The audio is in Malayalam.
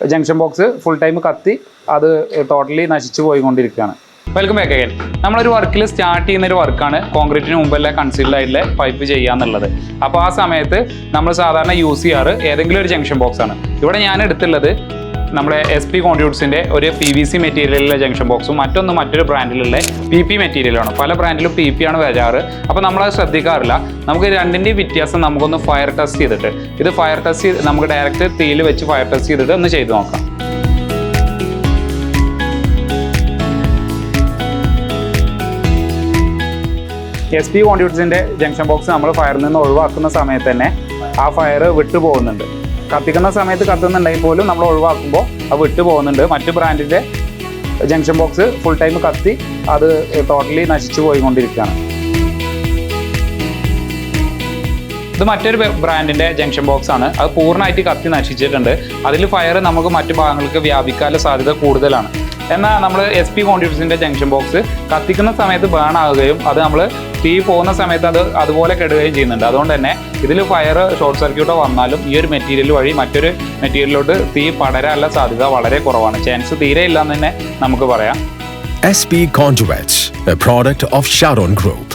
ജംഗ്ഷൻ ബോക്സ് ഫുൾ ടൈം കത്തി അത് ടോട്ടലി നശിച്ചു പോയിക്കൊണ്ടിരിക്കുകയാണ്. വെൽക്കം ബാക്ക് അഗൈൻ നമ്മളൊരു വർക്കിൽ സ്റ്റാർട്ട് ചെയ്യുന്ന ഒരു വർക്കാണ് കോൺക്രീറ്റിന് മുമ്പല്ല കൺസീൽഡ് ആയിട്ടുള്ള പൈപ്പ് ചെയ്യാന്നുള്ളത്. അപ്പോൾ ആ സമയത്ത് നമ്മൾ സാധാരണ യൂസ് ചെയ്യാറ് ഏതെങ്കിലും ഒരു ജംഗ്ഷൻ ബോക്സ് ആണ്. ഇവിടെ ഞാൻ എടുത്തുള്ളത് നമ്മുടെ എസ് പി കോൺട്രിബ്യൂട്ട്സിന്റെ ഒരു പി വി സി മെറ്റീരിയലിലെ ജംഗ്ഷൻ ബോക്സും മറ്റൊന്ന് മറ്റൊരു ബ്രാൻഡിലുള്ള പി പി മെറ്റീരിയലാണ് പല ബ്രാൻഡിലും പി പി ആണ് വരാറ്. അപ്പോൾ നമ്മളത് ശ്രദ്ധിക്കാറില്ല. നമുക്ക് രണ്ടിന്റെയും വ്യത്യാസം നമുക്കൊന്ന് ഫയർ ടെസ്റ്റ് ചെയ്തിട്ട് ഇത് ഫയർ ടെസ്റ്റ് ചെയ്ത് നമുക്ക് ഡയറക്റ്റ് തീയിൽ വെച്ച് ഫയർ ടെസ്റ്റ് ചെയ്തിട്ട് ഒന്ന് ചെയ്ത് നോക്കാം. എസ് പി കോൺട്രിബ്യൂട്ട്സിന്റെ ജംഗ്ഷൻ ബോക്സ് നമ്മൾ ഫയറിൽ നിന്ന് ഒഴിവാക്കുന്ന സമയത്ത് തന്നെ ആ ഫയർ വിട്ടു പോകുന്നുണ്ട് കത്തിക്കുന്ന സമയത്ത് കത്തുന്നുണ്ടെങ്കിൽ പോലും നമ്മൾ ഒഴിവാക്കുമ്പോൾ അത് വിട്ടു പോകുന്നുണ്ട്. മറ്റ് ബ്രാൻഡിന്റെ ജംഗ്ഷൻ ബോക്സ് ഫുൾ ടൈം കത്തി അത് ടോട്ടലി നശിച്ചു പോയിക്കൊണ്ടിരിക്കുകയാണ്. ഇത് മറ്റൊരു ബ്രാൻഡിന്റെ ജംഗ്ഷൻ ബോക്സ് ആണ്. അത് പൂർണമായിട്ട് കത്തി നശിച്ചിട്ടുണ്ട്. അതിൽ ഫയർ നമുക്ക് മറ്റു ഭാഗങ്ങൾക്ക് വ്യാപിക്കാനുള്ള സാധ്യത കൂടുതലാണ്. എന്നാൽ നമ്മൾ എസ് പി കോൺട്രിബ്യൂട്ട്സിന്റെ ജംഗ്ഷൻ ബോക്സ് കത്തിക്കുന്ന സമയത്ത് ബേൺ ആവുകയും അത് നമ്മൾ തീ പോകുന്ന സമയത്ത് അത് അതുപോലെ കെടുകയും ചെയ്യുന്നുണ്ട്. അതുകൊണ്ട് തന്നെ ഇതിൽ ഫയർ ഷോർട്ട് സർക്യൂട്ടോ വന്നാലും ഈ ഒരു മെറ്റീരിയൽ വഴി മറ്റൊരു മെറ്റീരിയലിലോട്ട് തീ പടരാനുള്ള സാധ്യത വളരെ കുറവാണ്. ചാൻസ് തീരെ ഇല്ലെന്ന് തന്നെ നമുക്ക് പറയാം. S P contribute product of Sharon Group.